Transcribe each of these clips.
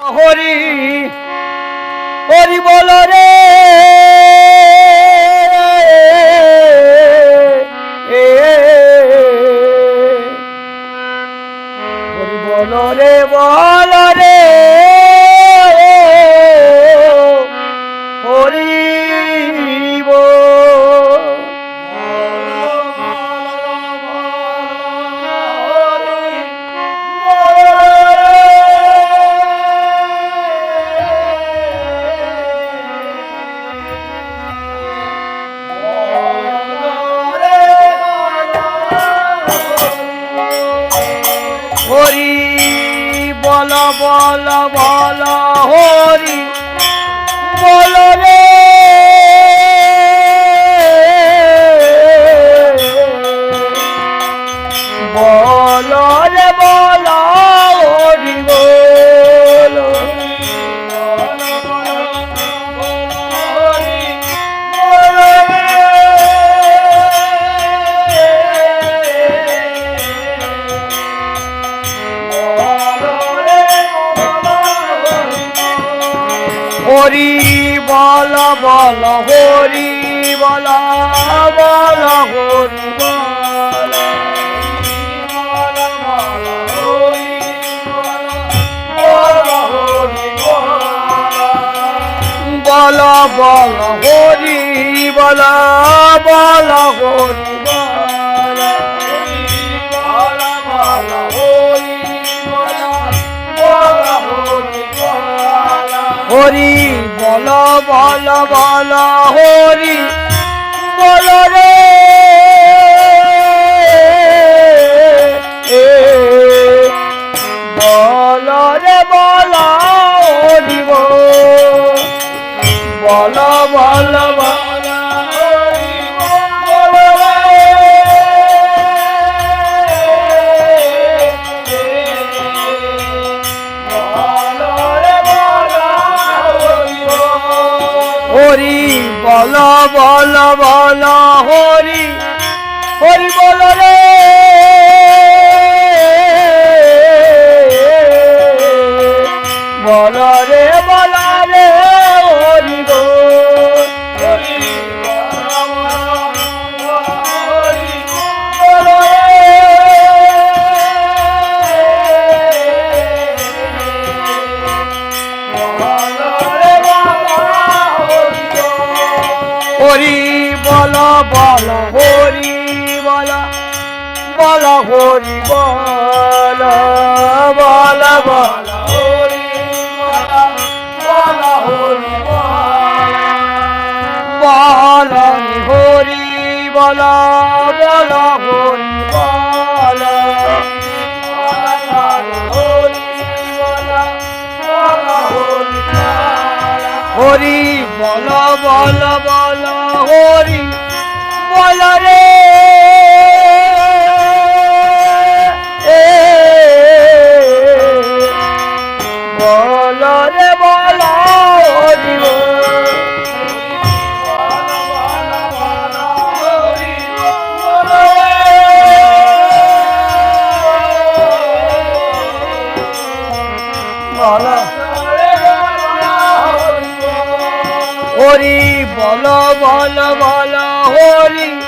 হরি হরি বল রে এ, হরি বল রে বল রে হরি বল বল বল হরি বল হরি বল বল হরি বল বল হরি বল বল হরি বল বল হরি হরি বল বল বল হরি বল রে। বল রে বল হরি বল বল বল। বল বল হরি হরি বল রে। হরি বল বল, হরি বল বল, হরি বল বল বল, হরি বল বল, হরি বল বল, হরি বল হরি বল বল বল হরি বল রে হরি বল। হরি বল বল বল হরি।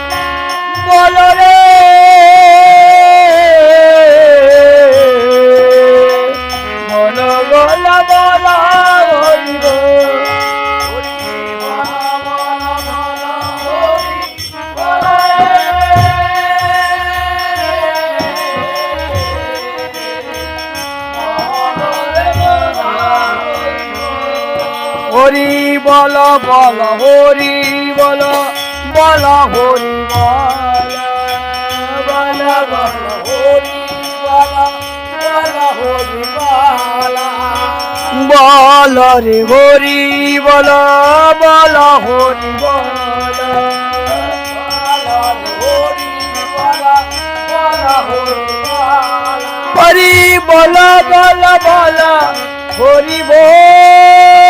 হরি বল বল হরি বল বল হরি বল হরি বল বল হরি বল। বল রে হরি বল বল হরি বল। হরি বল বল বল হরি বল।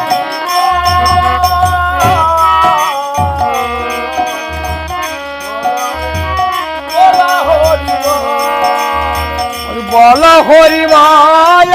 বল হরি বল